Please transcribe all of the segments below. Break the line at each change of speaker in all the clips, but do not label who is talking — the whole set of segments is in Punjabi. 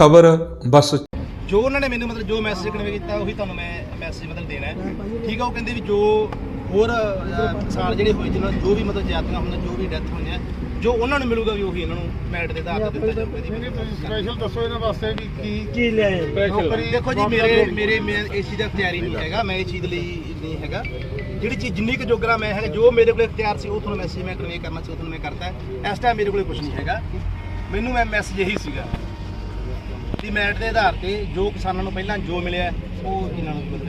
ਖਬਰ ਬਸ।
ਜੋ ਉਹਨਾਂ ਨੇ ਮੈਨੂੰ ਮਤਲਬ ਜੋ ਮੈਸੇਜ ਕਨਵੇ ਕੀਤਾ ਉਹੀ ਤੁਹਾਨੂੰ ਮੈਂ ਮੈਸੇਜ ਮਤਲਬ ਦੇਣਾ ਹੈ। ਠੀਕ ਆ ਉਹ ਕਹਿੰਦੇ ਵੀ ਜੋ ਹੋਰ ਅਹ, ਸਾਲ ਜਿਹੜੇ ਹੋਏ ਜਿਨ੍ਹਾਂ ਜੋ ਵੀ ਮਤਲਬ ਜਾਤੀਆਂ ਹੁੰਦੀਆਂ ਜੋ ਵੀ ਡੈਥ ਹੋਈਆਂ ਜੋ ਉਹਨਾਂ ਨੂੰ ਮਿਲੂਗਾ ਵੀ ਉਹੀ ਇਹਨਾਂ ਨੂੰ ਮੈਰਿਟ ਦੇ ਆਧਾਰ ਤੇ ਦਿੱਤਾ ਜਾਊਗਾ। ਜੀ
ਸਪੈਸ਼ਲ ਦੱਸੋ ਇਹਨਾਂ ਵਾਸਤੇ ਵੀ ਕੀ
ਕੀ ਲਿਆਏ
ਨੌਕਰੀ
ਦੇਖੋ ਜੀ ਮੇਰੇ ਮੇਰੇ ਮੈਂ ਇਸ ਚੀਜ਼ ਦਾ ਇਖਤਿਆਰੀ ਨਹੀਂ ਹੈਗਾ ਮੈਂ ਇਹ ਚੀਜ਼ ਲਈ ਨਹੀਂ ਹੈਗਾ। ਜਿਹੜੀ ਚੀਜ਼ ਜਿੰਨੀ ਕੁ ਜੋਗਰਾ ਮੈਂ ਹੈਗਾ ਜੋ ਮੇਰੇ ਕੋਲ ਇਖਤਿਆਰ ਸੀ ਉਹ ਤੁਹਾਨੂੰ ਮੈਸੇਜ ਮੈਂ ਕਨਵੇ ਕਰਨਾ ਸੀ ਉਹ ਤੁਹਾਨੂੰ ਮੈਂ ਕਰਤਾ ਹੈ। ਇਸ ਟਾਈਮ ਮੇਰੇ ਕੋਲ ਕੁਝ ਨਹੀਂ ਹੈਗਾ। ਮੈਨੂੰ ਮੈਂ ਮੈਸੇਜ ਇਹੀ ਸੀਗਾ। ਮੈਰਿਟ ਦੇ ਆਧਾਰ ਤੇ ਜੋ ਕਿਸਾਨਾਂ ਨੂੰ ਪਹਿਲਾਂ ਜੋ ਮਿਲਿਆ ਉਹ ਇਹਨਾਂ ਨੂੰ ਮਿਲੇ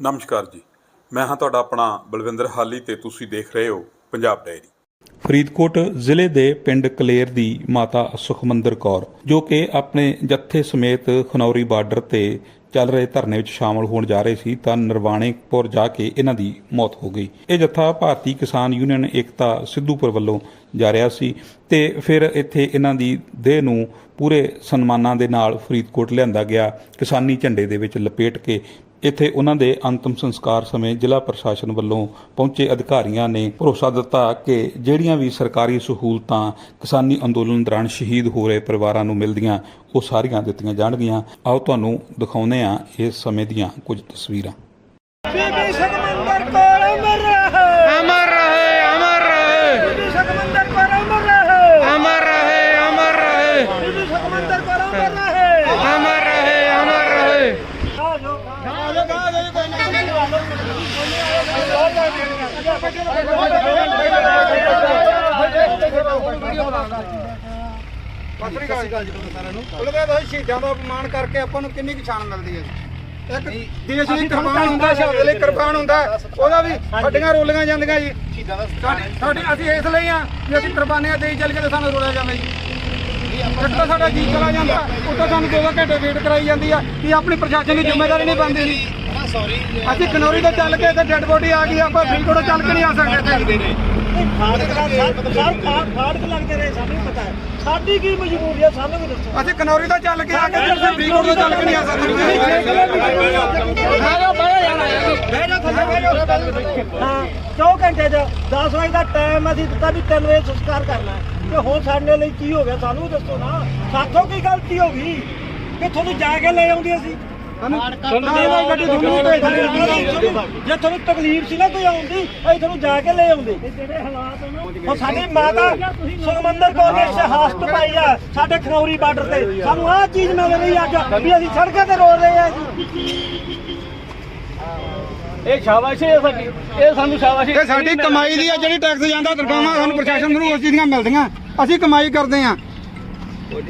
ਨਮਸਕਾਰ ਜੀ। ਮੈਂ ਹਾਂ ਤੁਹਾਡਾ ਆਪਣਾ ਬਲਵਿੰਦਰ ਹਾਲੀ ਤੇ ਤੁਸੀਂ ਦੇਖ ਰਹੇ ਹੋ ਪੰਜਾਬ ਡਾਇਰੀ ਫਰੀਦਕੋਟ ਜ਼ਿਲ੍ਹੇ ਦੇ ਪਿੰਡ ਕਲੇਰ ਦੀ ਮਾਤਾ ਸੁਖਮੰਦਰ ਕੌਰ ਜੋ ਕਿ ਆਪਣੇ ਜੱਥੇ ਸਮੇਤ ਖਨੌਰੀ ਬਾਰਡਰ ਤੇ ਚੱਲ ਰਹੇ ਧਰਨੇ ਵਿੱਚ ਸ਼ਾਮਲ ਹੋਣ ਜਾ ਰਹੇ ਸੀ ਤਾਂ ਨਰਵਾਣੇਪੁਰ ਜਾ ਕੇ ਇਹਨਾਂ ਦੀ ਮੌਤ ਹੋ ਗਈ। ਇਹ ਜੱਥਾ ਭਾਰਤੀ ਕਿਸਾਨ ਯੂਨੀਅਨ ਏਕਤਾ ਸਿੱਧੂਪੁਰ ਵੱਲੋਂ ਜਾ ਰਿਹਾ ਸੀ ਤੇ ਫਿਰ ਇੱਥੇ ਇਹਨਾਂ ਦੀ ਦੇਹ ਨੂੰ ਪੂਰੇ ਸਨਮਾਨਾਂ ਦੇ ਨਾਲ ਫਰੀਦਕੋਟ ਲਿਆਂਦਾ ਗਿਆ। ਕਿਸਾਨੀ ਝੰਡੇ ਦੇ ਵਿੱਚ ਲਪੇਟ ਕੇ ਇੱਥੇ ਉਹਨਾਂ ਦੇ ਅੰਤਮ ਸੰਸਕਾਰ ਸਮੇਂ ਜ਼ਿਲ੍ਹਾ ਪ੍ਰਸ਼ਾਸਨ ਵੱਲੋਂ ਪਹੁੰਚੇ ਅਧਿਕਾਰੀਆਂ ਨੇ ਭਰੋਸਾ ਦਿੱਤਾ ਕਿ ਜਿਹੜੀਆਂ ਵੀ ਸਰਕਾਰੀ ਸਹੂਲਤਾਂ ਕਿਸਾਨੀ ਅੰਦੋਲਨ ਦੌਰਾਨ ਸ਼ਹੀਦ ਹੋ ਰਹੇ ਪਰਿਵਾਰਾਂ ਨੂੰ ਮਿਲਦੀਆਂ, ਉਹ ਸਾਰੀਆਂ ਦਿੱਤੀਆਂ ਜਾਣਗੀਆਂ। ਆਓ ਤੁਹਾਨੂੰ ਦਿਖਾਉਂਦੇ ਹਾਂ ਇਸ ਸਮੇਂ ਦੀਆਂ ਕੁਝ ਤਸਵੀਰਾਂ
ਬੀਬੀ ਸੁਖਮੰਦਰ ਕੌਰ ਅਮਰ ਰਹੇ
ਅਮਰ ਰਹੇ ਅਮਰ ਰਹੇ
ਬੀਬੀ ਸੁਖਮੰਦਰ ਕੌਰ ਅਮਰ ਰਹੇ
ਅਮਰ ਰਹੇ ਅਮਰ ਰਹੇ
ਬੀਬੀ ਸੁਖਮੰਦਰ ਕੌਰ ਅਮਰ ਰਹੇ
ਅਮਰ ਰਹੇ ਅਮਰ ਰਹੇ
ਸਤਿ ਸ਼੍ਰੀ ਜੀ ਸਾਰਿਆਂ ਨੂੰ
ਉਹਦੇ ਦਾ ਸ਼ਹੀਦਾਂ ਦਾ ਅਪਮਾਨ ਕਰਕੇ ਆਪਾਂ ਨੂੰ ਕਿੰਨੀ ਕੁ ਮਿਲਦੀ ਹੈ ਇੱਕ ਦੇਸ਼ ਲਈ ਕੁਰਬਾਨ ਹੁੰਦਾ ਸ਼ਹਾਦਤ ਲਈ ਕੁਰਬਾਨ ਹੁੰਦਾ ਉਹਦਾ ਵੀ ਹੱਡੀਆਂ ਰੋਲੀਆਂ ਜਾਂਦੀਆਂ ਜੀ
ਸ਼ਹੀਦਾਂ ਦਾ
ਸਾਡੀ ਅਸੀਂ ਇਸ ਲਈ ਆ ਵੀ ਅਸੀਂ ਕੁਰਬਾਨੀਆਂ ਦੇਈ ਚੱਲ ਕੇ ਤੇ ਸਾਨੂੰ ਰੋਲਿਆ ਜਾਂਦਾ ਜੀ ਇੱਕ ਸਾਡਾ ਜੀ ਚਲਾ ਜਾਂਦਾ, ਉੱਤੋਂ ਸਾਨੂੰ ਦੋ ਦੋ ਘੰਟੇ ਵੇਟ ਕਰਾਈ ਜਾਂਦੀ ਆ ਕਿ ਆਪਣੀ ਪ੍ਰਸ਼ਾਸਨ ਦੀ ਜ਼ਿੰਮੇਵਾਰੀ ਨਹੀਂ ਬਣਦੀ। ਜੀ
ਸੌਰੀ
ਅਸੀਂ ਖਨੌਰੀ ਤੋਂ ਚੱਲ ਕੇ ਤੇ ਡੈੱਡ ਬੋਡੀ ਆ ਗਈ ਆਪਾਂ ਫਰੀਦਕੋਟ ਚੱਲ ਕੇ ਨਹੀਂ ਆ ਸਕਦੇ ਇੱਥੇ।
ਫਾੜਕ ਸਰ ਫਾੜਕ ਲੱਗਦੇ ਰਹੇ ਸਾਨੂੰ ਵੀ ਪਤਾ ਹੈ ਸਾਡੀ ਕੀ ਮਜਬੂਰੀ ਹੈ ਸਾਨੂੰ ਵੀ ਦੱਸੋ?
ਅਸੀਂ ਖਨੌਰੀ ਤੋਂ ਚੱਲ ਕੇ ਆ ਕੇ ਤੇ ਅਸੀਂ ਫਰੀਦਕੋਟ ਤੋਂ ਚੱਲ ਕੇ ਨਹੀਂ ਆ ਸਕਦੇ।
ਬਹਿ ਜਾ ਥੱਲੇ ਬਹਿ ਜਾ ਹਾਂ 2 ਘੰਟੇ ਦਾ 10 ਵਜੇ ਦਾ ਟਾਈਮ ਅਸੀਂ ਦਿੱਤਾ ਵੀ 3 ਵਜੇ ਸੰਸਕਾਰ ਕਰਨਾ ਹੈ। ਤੇ ਹੁਣ ਸਾਡੇ ਲਈ ਕੀ ਹੋ ਗਿਆ? ਸਾਨੂੰ ਦੱਸੋ ਨਾ। ਸਾਥੋਂ ਕੀ ਗਲਤੀ ਹੋ ਗਈ? ਕਿ ਤੁਹਾਨੂੰ ਜਾ ਕੇ ਲੈ ਆਉਂਦੀ ਅਸੀਂ?
ਗੱਡੀ ਤੁਹਾਨੂੰ ਭੇਜ ਦਿੰਦੇ
ਜੇ ਤੁਹਾਨੂੰ ਤਕਲੀਫ ਸੀ ਨਾ ਕੋਈ ਆਉਂਦੀ ਅਸੀਂ ਤੁਹਾਨੂੰ ਜਾ ਕੇ ਲੈ ਆਉਂਦੇ। ਜਿਹੜੇ ਹਾਲਾਤ ਉਹ ਸਾਡੀ ਮਾਤਾ ਸੁਖਮੰਦਰ ਕੌਰ ਨੇ ਸ਼ਹਾਸਤ ਪਾਈ ਆ ਸਾਡੇ ਖਨੌਰੀ ਬਾਰਡਰ ਤੇ। ਸਾਨੂੰ ਆਹ ਚੀਜ਼ ਮਿਲ ਰਹੀ ਅੱਜ ਵੀ ਅਸੀਂ ਸੜਕਾਂ ਤੇ ਰੋ ਰਹੇ ਆ ਜੀ।
ਇਹ ਸ਼ਾਬਾਸ਼ ਹੈ ਸਾਡੀ। ਇਹ ਸਾਨੂੰ ਸ਼ਾਬਾਸ਼।
ਇਹ ਸਾਡੀ ਕਮਾਈ ਦੀ ਆ ਜਿਹੜੀ ਟੈਕਸ ਜਾਂਦਾ ਤਨਖਾਹਾਂ ਸਾਨੂੰ ਪ੍ਰਸ਼ਾਸਨ ਨੂੰ ਉਸ ਚੀਜ਼ ਦੀਆਂ ਮਿਲਦੀਆਂ। ਅਸੀਂ ਕਮਾਈ ਕਰਦੇ ਆ।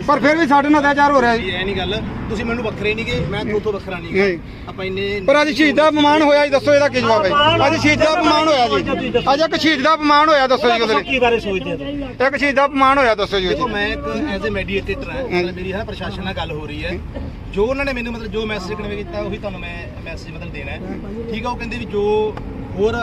ਪਰ ਫਿਰ ਵੀ ਸਾਡੇ ਨਾਲ ਅਤਿਆਚਾਰ ਹੋ ਰਿਹਾ ਜੀ।
ਇਹ ਨਹੀਂ ਗੱਲ ਤੁਸੀਂ ਮੈਨੂੰ ਵੱਖਰੇ ਨਹੀਂਗੇ ਮੈਂ ਤੁਹਾਤੋਂ ਵੱਖਰਾ ਨਹੀਂ
ਨਹੀਂ।
ਆਪਾਂ ਇੰਨੇ
ਪਰ ਅੱਜ ਸ਼ਹੀਦ ਦਾ ਅਪਮਾਨ ਹੋਇਆ ਜੀ ਦੱਸੋ ਇਹਦਾ ਕੀ ਜਵਾਬ ਹੈ। ਅੱਜ ਸ਼ਹੀਦ ਦਾ ਅਪਮਾਨ ਹੋਇਆ ਜੀ। ਅੱਜ ਇੱਕ ਸ਼ਹੀਦ ਦਾ ਅਪਮਾਨ ਹੋਇਆ ਦੱਸੋ ਜੀ ਉਹਦੇ
ਕੀ ਬਾਰੇ ਸੋਚਦੇ ਹੋ?
ਇੱਕ ਸ਼ਹੀਦ ਦਾ ਅਪਮਾਨ ਹੋਇਆ ਦੱਸੋ ਜੀ
ਦੇਖੋ
ਉਹਦੇ
ਮੈਂ ਇੱਕ ਐਜ਼ ਅ ਮੈਡੀਏਟਰ ਹਾਂ ਮਤਲਬ ਮੇਰੀ ਹੈ ਪ੍ਰਸ਼ਾਸਨ ਨਾਲ ਗੱਲ ਹੋ ਰਹੀ ਹੈ। ਜੋ ਉਹਨਾਂ ਨੇ ਮੈਨੂੰ ਮਤਲਬ ਜੋ ਮੈਸੇਜ ਕਨਵੇ ਕੀਤਾ ਉਹੀ ਤੁਹਾਨੂੰ ਮੈਂ ਮੈਸੇਜ ਮਤਲਬ ਦੇਣਾ ਹੈ। ਠੀਕ ਆ ਉਹ ਕਹਿੰਦੇ ਵੀ ਜੋ ਹੋਰ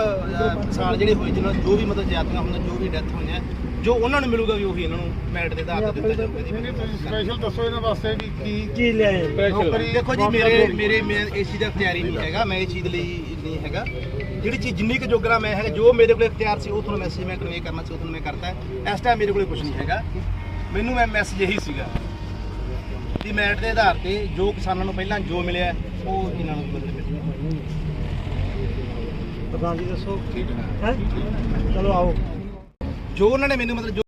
ਸਾਲ ਜਿਹੜੇ ਹੋਏ ਜਿਨ੍ਹਾਂ ਜੋ ਵੀ ਮਤਲਬ ਜਾਤੀਆਂ ਹੁੰਦੀਆਂ ਜੋ ਵੀ ਡੈਥ ਹੋਈਆਂ ਜੋ ਉਹਨਾਂ ਨੂੰ ਮਿਲੂਗਾ ਵੀ ਉਹੀ ਇਹਨਾਂ ਨੂੰ ਮੈਰਿਟ ਦੇ ਆਧਾਰ ਤੇ ਦਿੱਤਾ ਜਾਊਗਾ ਜੀ।
ਸਪੈਸ਼ਲ ਦੱਸੋ ਇਹਨਾਂ ਵਾਸਤੇ ਵੀ ਕੀ
ਕੀ ਲਿਆਏ
ਨੌਕਰੀ
ਦੇਖੋ ਜੀ ਮੇਰੇ ਮੇਰੇ ਮੈਂ ਇਸ ਚੀਜ਼ ਦਾ ਇਖਤਿਆਰੀ ਨਹੀਂ ਹੈਗਾ ਮੈਂ ਇਹ ਚੀਜ਼ ਲਈ ਨਹੀਂ ਹੈਗਾ। ਜਿਹੜੀ ਚੀਜ਼ ਜਿੰਨੀ ਕੁ ਜੋਗਰਾ ਮੈਂ ਹੈਗਾ ਜੋ ਮੇਰੇ ਕੋਲ ਇਖਤਿਆਰ ਸੀ ਉਹ ਤੁਹਾਨੂੰ ਮੈਸੇਜ ਮੈਂ ਕਨਵੇ ਕਰਨਾ ਸੀ ਉਹ ਤੁਹਾਨੂੰ ਮੈਂ ਕਰਤਾ ਹੈ। ਇਸ ਟਾਈਮ ਮੇਰੇ ਕੋਲ ਕੁਝ ਨਹੀਂ ਹੈਗਾ। ਮੈਨੂੰ ਮੈਂ ਮੈਸੇਜ ਇਹੀ ਸੀਗਾ ਵੀ ਮੈਰਿਟ ਦੇ ਆਧਾਰ ਤੇ ਜੋ ਕਿਸਾਨਾਂ ਨੂੰ ਪਹਿਲਾਂ ਜੋ ਮਿਲਿਆ ਉਹ ਇਹਨਾਂ ਨੂੰ ਮਿਲੇ
ਪ੍ਰਧਾਨ ਜੀ ਦੱਸੋ। ਹੈ? ਚਲੋ ਆਓ।
ਜੋ ਉਹਨਾਂ ਨੇ ਮੈਨੂੰ ਮਤਲਬ